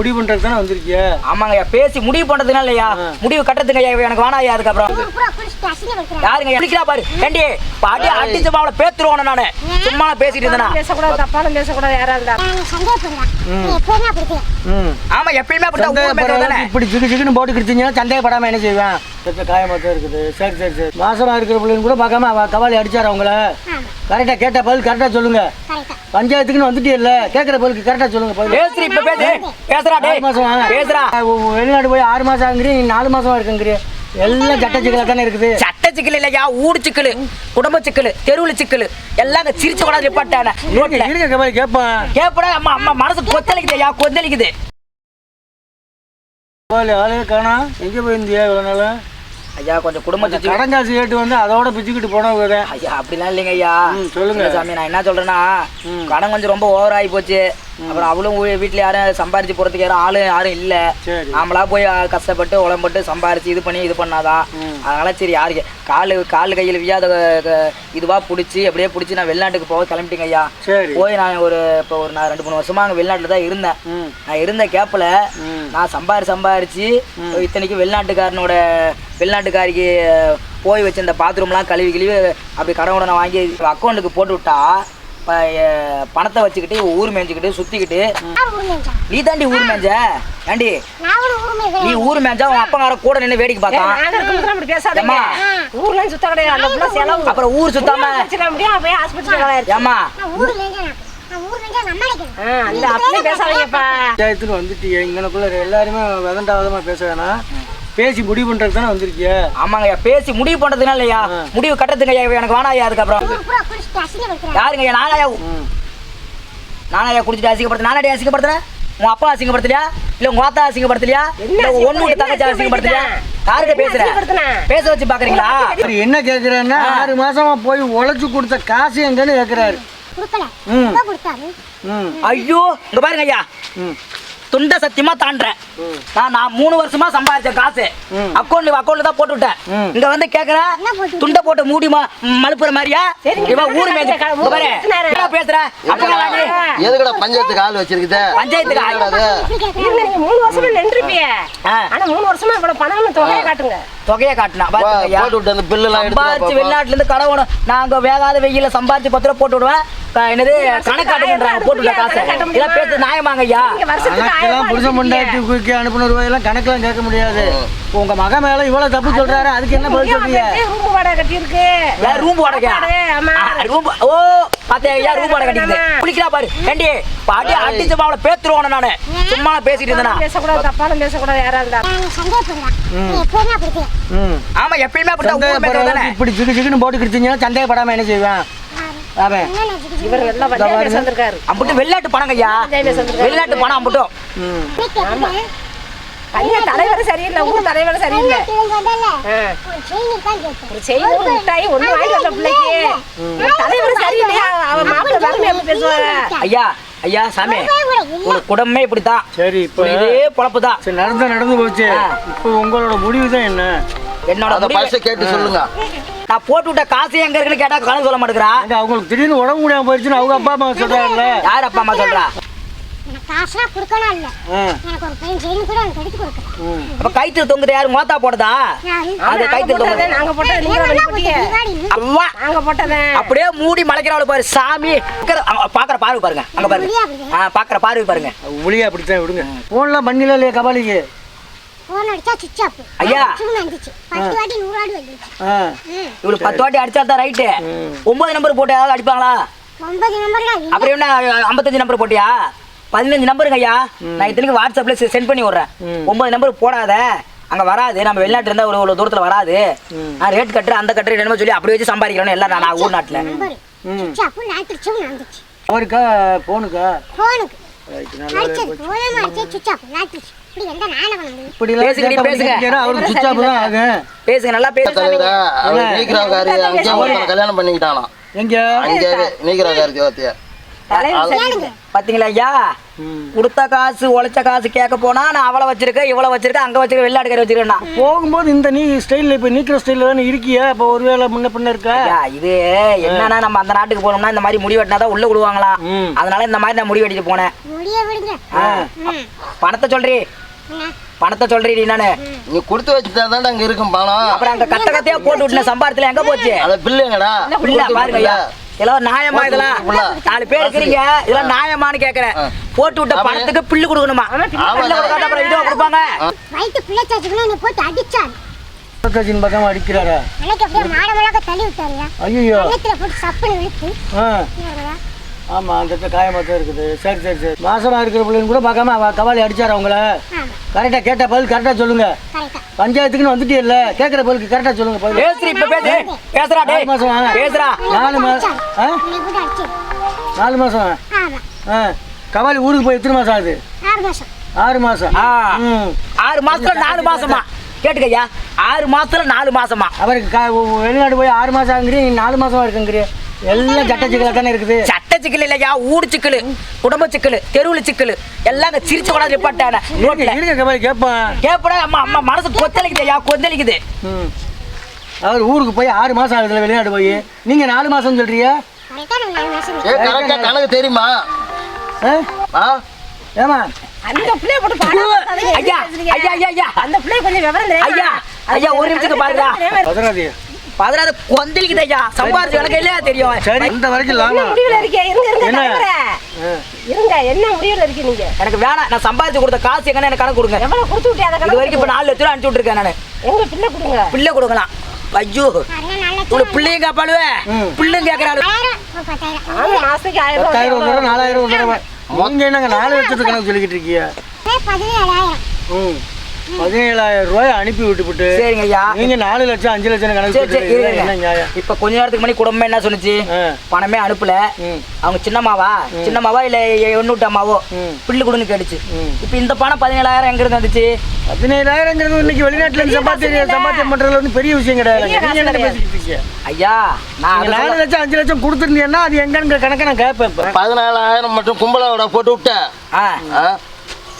முடிவு பண்றதுக்கு தானே வந்திருக்கிய? ஆமாங்கய்யா பேசி முடிவு பண்றதுனால இல்லையா? முடிவு கட்டுறதுங்க ஐயா எனக்கு அதுக்கப்புறம். பூரா குடிச்சிட்டு அசிங்கப்படுத்துறேன். யாருங்க குளிக்கிறா பாரு ஏண்டி? பாட்டி அடிச்சு அவளை பேத்துருவானே நானு. சும்மா பேசிட்டு இருந்தேனா? பேசக்கூடாது தப்பாலும் பேசக்கூடாது யாரா இருந்தா? அப்படி ஆமா எப்பயுமே அளவுக்கு இப்படி ஜிகு ஜிகுன்னு போட்டு கிடிச்சிங்கன்னா சந்தேகப்படாம என்ன செய்வேன்? பெற்ற காயமா தான் இருக்குது. சரி சரி சரி. மாசமா இருக்கிற பிள்ளைங்க கூட பார்க்காம அவ கவாலி அடிச்சாரு அவங்கள கரெக்டா கேட்ட பதில் கரெக்டா சொல்லுங்க. பஞ்சாயத்துக்குன்னு வந்துட்டே இல்ல கேட்கிற பதிலுக்கு கரெக்டா சொல்லுங்க பதில். இப்ப பேசு பேசுறா டேய். பேசுறா. வெளிநாடு போய் ஆறு மாசம் ஆகுங்கிறீ நாலு மாசமா இருக்குங்கிறீ. எல்லாம் சட்ட சிக்கலா தானே இருக்குது? சட்ட சிக்கல் இல்லையா? ஊடு சிக்கல் குடும்ப சிக்கல் தெருவுல சிக்கல். எல்லாம் சிரிச்சு கொண்டாந்து நிப்பாட்டான. கேட்பேன் கேப்படா அம்மா அம்மா மனசு கொத்தளிக்குது ஐயா கொந்தளிக்குது. ஆளே காணா. எங்க போயிருந்தியா இவ்வளவு நாளா? ஐயா கொஞ்சம் குடும்ப அந்த சிக்கல். கடன் காசு கேட்டு வந்து அதோட பிச்சுக்கிட்டு போனவங்க ஐயா அப்படிலாம் இல்லைங்க ஐயா. சொல்லுங்க. சாமி நான் என்ன சொல்றேன்னா. கடன் கொஞ்சம் ரொம்ப ஓவர் ஆகி போச்சு. அப்புறம் அவளும் வீட்டுல யாரும் சம்பாரிச்சு போறதுக்கு யாரும் ஆளு யாரும் இல்ல. நாமளா போய் கஷ்டப்பட்டு உடம்பட்டு சம்பாரிச்சு இது பண்ணி இது பண்ணாதான். அதனால சரி யாருக்கு? காலு கால் கையில் வியாத க- இதுவா பிடிச்சி அப்படியே பிடிச்சி நான் வெளிநாட்டுக்கு போக கிளம்பிட்டேங்க ஐயா. போய் நான் ஒரு இப்போ ஒரு நான் ரெண்டு மூணு வருஷமா அங்கே வெளிநாட்டில் தான் இருந்தேன். நான் இருந்த கேப்பில். நான் சம்பாரி சம்பாரிச்சு இத்தனைக்கு வெளிநாட்டுக்காரனோட வெளிநாட்டுக்காரிக்கு போய் வச்சிருந்த பாத்ரூம்லாம் கழுவி கழுவி அப்படி கடவுளை நான் வாங்கி அக்கௌண்ட்டுக்கு போட்டு விட்டா பணத்தை வச்சுக்கிட்டு ஊர் மேய்ஞ்சிக்கிட்டு மேய்ச்சா. நீ தாண்டி ஊர் மேய்ஞ்ச? ஏண்டி. நீ ஊர் மேய்ஞ்சா உன் அப்பங்கார கூட நின்று வேடிக்கை பார்த்தான். ஊர்ல சுத்த கிடையாது. அப்புறம் ஊர் சுத்தாம ஏமா நான் ஊர் மேய்க்கிறேன். நான் ஊர் மேய்ச்சா நம்ம அடிக்கணும். அந்த அப்படியே பேசாதீங்கப்பா. பஞ்சாயத்துல வந்துட்டீங்க இங்கனக்குள்ள எல்லாருமே விதண்டாவதமா பேச வேணாம். பேசி முடிவு பண்றதுக்கு தானே வந்திருக்கிய? ஆமாங்க ஐயா பேசி முடிவு பண்றதுனால இல்லையா. முடிவு கட்டுறதுங்க ஐயா எனக்கு வேணாம் ஐயா அதுக்கப்புறம். ஊர் பூரா குடிச்சிட்டு அசிங்கப்படுத்துறேன். யாருங்க ஐயா? நானாயா ம் நானாயா குடிச்சிட்டு அசிங்கப்படுத்த நானடி அசிங்கப்படுத்துறேன்? உன் அப்பா அசிங்கப்படுத்தலையா? இல்ல உங்க ஆத்தா அசிங்கப்படுத்தலையா? இல்ல ஒண்ணு விட்டு தங்கச்சி அசிங்கப்படுத்தலையா? யாருக்க பேசுற? அசிங்கப்படுத்தினேன்? பேச வச்சு பாக்குறீங்களா? என்ன கேக்குறேன்னா ஆறு மாசமா போய் உழைச்சு கொடுத்த காசு எங்கன்னு கேக்குறாரு. கொடுக்கல. ம். எப்ப கொடுத்தாரு? ம். ஐயோ இங்க பாருங்க ஐயா. ம். துண்ட சத்தியமா தாண்டறேன். நான் நான் மூணு வருஷமா சம்பாதிச்ச காசு. ம். அக்கௌண்ட்ல தான் போட்டு விட்டேன். இங்க வந்து கேக்குற என்ன போட்டு துண்ட போட்டு மூடி மா- மழுப்புற மாதிரியா? இவன் ஊர் பாரு. என்ன பேசுற? எதுக்குடா பஞ்சாயத்துக்கு ஆள் வச்சிருக்குது பஞ்சாயத்துக்கு ஆள். மூணு வருஷமா நின்றுப்பிய. ஆனா மூணு வருஷமா இவ்வளவு பணம்னு தொகையை காட்டுங்க. தொகையை காட்டினா. போட்டு விட்டு அந்த பில்லு எல்லாம் எடுத்து சம்பாரிச்சு வெளிநாட்டுல இருந்து கடவுள் நாங்க வேகாத வெயில சம்பாரிச்சு பத்து ரூபா போட்டு விடுவேன். என்னது கணக்காட்டுன்றாங்க போட்டு விட்ட காசு? இதெல்லாம் பேசு நியாயமாங்க ஐயா. கணக்கெல்லாம். பொண்டாட்டி குயிக்க அனுப்பின ரூபாயெல்லாம் கணக்கெல்லாம் கேட்க முடியாது. உங்க மக மேல இவ்வளவு தப்பு சொல்றாரு அதுக்கு என்ன பதில் சொல்றீங்க? ரூம் வாடகை ரூம் வாடகை ஓ பாத்தே ஐயா ரூம் வாடகை கட்டிக்குது. குளிக்கிறா பாரு ஏண்டி பாட்டி அடிச்சு அவளை பேத்துருவானே நானு. சும்மா பேசிட்டு இருந்தேனா? பேசக்கூடாது தப்பாலும் பேசக்கூடாது யாரா இருந்தா அப்படி ஆமா எப்பயுமே அளவுக்கு இப்படி ஜிகு ஜிகுன்னு போட்டு கிடிச்சிங்கன்னா சந்தேகப்படாம என்ன செய்வேன்? அவன் என்ன நினைச்சுக்கிட்டு இவர் நல்லா பஞ்சாயத்து பேச வந்திருக்காரு. அம்புட்டு வெளிநாட்டு பணங்க ஐயா. வெளிநாட்டு பணம் அம்புட்டும் தலைவர் சரியில்லை. ஊர் தலைவர் சரியில்லை. ஒரு செயின். ஒரு மிட்டாய் ஒண்ணு வாங்கி வந்த பிள்ளைக்கு. தலைவர் சரியில்லையா? அவன் மாப்பிள்ளை வறுமை எப்படி பேசுவாங்க ஐயா ஐயா சாமி. ஒரு குடும்பமே இப்படித்தான். சரி இப்போ இதே பொழப்பு தான் சரி நடந்து நடந்து போச்சு. இப்போ உங்களோட முடிவு தான் என்ன? என்னோட பரிசை கேட்டு சொல்லுங்க. நான் போட்டு விட்ட காசு எங்க இருக்குன்னு கேட்டா கணக்கு சொல்ல மாட்டேங்கிறா. அங்க அவங்களுக்கு திடீர்னு உடம்பு முடியாம போயிடுச்சுன்னு அவங்க அப்பா அம்மா சொல்றாங்கல்ல. யார் அப்பா அம்மா சொல்றா? காசுலாம் கொடுக்கணும் இல்ல. எனக்கு ஒரு பையன் செயின் கூட எனக்கு எடுத்து கொடுக்கல. ம். அப்ப கைத்துல தொங்குது யாரு? மோத்தா போடுதா? அது கைத்துல தொங்குது. நாங்க போட்டது போட்டதே. அப்படியே மூடி மலைக்கிறவள பாரு சாமி. பாக்குற- பார்வை பாருங்க அங்க பாருங்க. பாக்குற பார்வை பாருங்க. ஒளியா அப்படித்தான் விடுங்க. போன்லாம் பண்ணல இல்லையா கபாலிக்கு? போன் அடிச்சா சுவிட்ச் ஆஃப் ஐயா. வந்துச்சு பத்து வாட்டி நூறு வாட்டி வந்துச்சு. இவளுக்கு பத்து வாட்டி அடிச்சா தான் ரைட்டு. ஒன்பது நம்பர் போட்டு ஏதாவது அடிப்பாங்களா? ஒன்பது இல்ல. அப்புறம் என்ன ஐம்பத்தஞ்சு நம்பர் போட்டியா? பதினஞ்சு நம்பருங்க ஐயா. நான் இத்தனைக்கு வாட்ஸ்அப்ல சென்ட் பண்ணி விடுறேன். ஒன்பது நம்பர் போடாத. அங்க வராது. நம்ம வெளிநாட்டுல இருந்தா ஒரு ஒரு தூரத்துல வராது. நான் ரேட் கட்டுறேன் அந்த கட்டுறேன் என்னமோ சொல்லி அப்படி வச்சு சம்பாதிக்கிறேன் எல்லாம் நான் ஊர் நாட்டுல. நம்பர் அவருக்கா போனுக்கா போனுக்கு பேசுங்க, நல்லா பேசுங்க கல்யாணம் பண்ணிக்கிட்டானா எங்க? தலைவர் சரியில்லை பாத்தீங்களா ஐயா? ம். கொடுத்த காசு உழைச்ச காசு கேட்க போனா நான் அவளை வச்சிருக்கேன் இவ்வளவு வச்சிருக்கேன் அங்க வச்சிருக்கேன் வெள்ளாட்டுக்காரி வச்சிருக்கேன் நான். போகும்போது இந்த நீ ஸ்டைலில் இப்போ நீக்கிற ஸ்டைலில் தானே இருக்கியா? அப்போ ஒருவேளை முன்ன பின்ன இருக்கா? இது என்னன்னா நம்ம அந்த நாட்டுக்கு போனோம்னா இந்த மாதிரி முடி வெட்டினா தான் உள்ள விடுவாங்களாம் ம். அதனால இந்த மாதிரி நான் முடி வெட்டிட்டு போனேன். பணத்தை சொல்றி? பணத்தை சொல்றி நானு நீ கொடுத்து வச்சுட்டா தானே அங்க இருக்கும் பணம். அப்புறம் அங்க கத்த கத்தையா போட்டு விட்டுன சம்பாரத்துல எங்க போச்சு? அத பிள்ளைங்கடா இல்ல பாருங்க ஐயா. இதெல்லாம் நியாயமா இதெல்லாம்? நாலு பேர் இருக்கிறீங்க. இதெல்லாம் நியாயமான்னு கேக்குறேன். போட்டு விட்ட பணத்துக்கு பில்லு கொடுக்கணுமா? பில்லு கொடுக்காத அப்புறம் இதுவா கொடுப்பாங்க. வயிற்று பிள்ளை சாச்சுக்குள்ள என்னை போட்டு பக்கம் அடிக்கிறாரா? அன்னைக்கு அப்படியே மாட மிளக தள்ளி விட்டாருயா? ஐயோ சப்புன்னு என்னடா? ஆமாம் அந்த இடத்துல காயமாக தான் இருக்குது. சரி சரி சரி. மாசமாக இருக்கிற பிள்ளைங்க கூட பார்க்காம கவாலி அடிச்சார் அவங்கள கரெக்டாக கேட்ட பதில் கரெக்டாக சொல்லுங்க. பஞ்சாயத்துக்குன்னு வந்துட்டே இல்ல. கேட்குற பதிலுக்கு கரெக்டாக சொல்லுங்க பதில். பேசுறி இப்ப பேசு. பேசுறா டேய். நாலு மாசம்? ஆ. பேசுறா நாலு மாதம் நாலு மாதம் ஆமா. ஆ. கவாலி ஊருக்கு போய் எத்தனை மாதம் ஆகுது? ஆறு மாசம். ஆறு மாதம் ஆறு மாசத்துல நாலு மாசமா? கேட்டுக்கய்யா ஆறு மாசத்துல நாலு மாசமா? அவருக்கு வெளிநாடு போய் ஆறு மாதம் ஆகுங்கிறீங்க நாலு மாதம் இருக்குங்கிறீ எல்லாம் சட்டச்சிக்கலாக தானே இருக்குது. சிக்கல் இல்லையா? ஊடு சிக்கல் குடும்ப சிக்கல் தெருவுல சிக்கல். எல்லாம் சிரிச்சு கொண்டாந்து நிப்பாட்டான. கவாலி கேட்பேன் கேப்படா அம்மா அம்மா மனசு கொத்தளிக்குது ஐயா கொந்தளிக்குது. அவர் ஊருக்கு போய் ஆறு மாதம் ஆகுதுல வெளிநாடு போய். நீங்கள் நாலு மாசம் கரெக்டா கணக்கு தெரியுமா? ஏமா அந்த போட்டு நடத்தாதீங்க. ஐயா ஐயா ஐயா அந்த பிள்ளைய கொஞ்சம் விவரம் ஐயா ஐயா ஒரு நிமிஷத்துக்கு பாருங்க பதினாறு கொந்தளிக்குது ஐயா. சம்பாரிச்சு எனக்கு இல்லையா தெரியும்? சரி இந்த வரைக்கும் லாபம் முடிவுல இருக்கே இருங்க இருங்க. இருங்க என்ன முடிவுல இருக்கீங்க நீங்க? எனக்கு வேணாம். நான் சம்பாதிச்சு கொடுத்த காசு எங்கன்னு எனக்கு கணக்கு கொடுங்க. எவ்வளவு கொடுத்து விட்டியா அதை இது கணக்கு வரைக்கும் இப்ப நாலு லட்சம் ரூபா அனுப்பிச்சு விட்டுருக்கேன் நான். எங்க பிள்ளை கொடுங்க? பிள்ளை கொடுக்கலாம். ஐயோ. அண்ணன் நல்ல உங்களுக்கு பிள்ளையும் காப்பாளுவே. ம். பிள்ளையும் கேட்கறாள் மாசத்துக்கு ஆயிரம் ரூபாய் பத்தாயிரம் நாலாயிரம் நீங்க என்னங்க நாலு லட்சத்துக்கு கணக்கு சொல்லிக்கிட்டு இருக்கீங்க? ஏ, பதினேழாயிரம். ம். பதினேழாயிரம் ரூபாய் அனுப்பி விட்டுப்புட்டு சரிங்க ஐயா நீங்க நாலு லட்சம் அஞ்சு லட்சம் கணக்கு சரி சரி சொல்லிட்டு இருங்க. என்ன நியாயம்? இப்ப கொஞ்ச நேரத்துக்கு முன்னாடி குடும்பம் என்ன சொன்னுச்சு. பணமே அனுப்பல. அவங்க சின்னம்மாவா? சின்னம்மாவா இல்ல எண்ணூட்டம்மாவோ? ம். பில்லு கொடுன்னு கேட்டுச்சு. இப்ப இந்த பணம் பதினேழாயிரம் எங்க இருந்து வந்துச்சு? பதினேழாயிரங்கிறது இன்னைக்கு வெளிநாட்டுல இருந்து சம்பாத்தியம் சம்பாத்தியம் பண்றதுல வந்து பெரிய விஷயம் கிடையாது. ஐயா நான் நாலு லட்சம் அஞ்சு லட்சம் கொடுத்துருந்தீங்கன்னா அது எங்கங்கிற கணக்கை நான் கேட்பேன் இப்ப. பதினாலாயிரம் மட்டும் கும்பலோட போட்டு விட்ட ஆ, ஆ?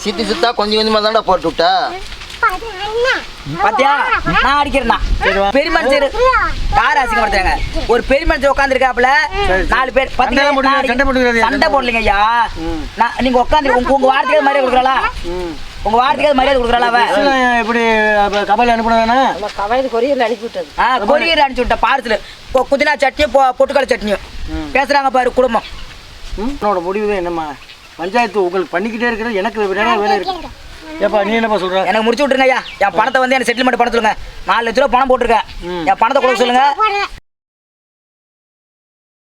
சித்தி சித்தா கொஞ்சம் கொஞ்சமா தான்டா போட்டு விட்ட பதினொன்னா பாத்தியா நான் அடிக்கிறேன்னா. பெரிய மனுஷர் கார் அசிங்கப்படுத்துறாங்க? ஒரு பெரிய மனுஷன் உட்காந்துருக்காப்புல நாலு பேர் பாத்தீங்களா? சண்டை போடலைங்க ஐயா. நான் நீங்க உட்காந்து உங்க உங்க வார்த்தைக்கு மரியாதை கொடுக்குறாளா? உங்க வார்த்தைக்கு மரியாதை கொடுக்குறாளா அவ? இதெல்லாம் எப்படி அப்ப கபல் கொரியர்ல அனுப்பி விட்டது. ஆ கொரியர் அனுப்பிச்சு விட்ட பார்சல் புதினா சட்னியும் பொ- பொட்டுக்கடலை சட்னியும். பேசுறாங்க பாரு குடும்பம். ம்? உன்னோட முடிவு என்னம்மா? பஞ்சாயத்து உங்களுக்கு பண்ணிக்கிட்டே இருக்கிறது எனக்கு நிறைய வேலை இருக்கு. ஏப்பா நீ என்னப்பா சொல்ற? எனக்கு முடிச்சு விட்டுருங்க ஐயா. என் பணத்தை வந்து எனக்கு செட்டில்மெண்ட் பண்ண சொல்லுங்க. நாலு லட்ச ரூபா பணம் போட்டிருக்கேன். என் பணத்தை கொடுக்க சொல்லுங்க.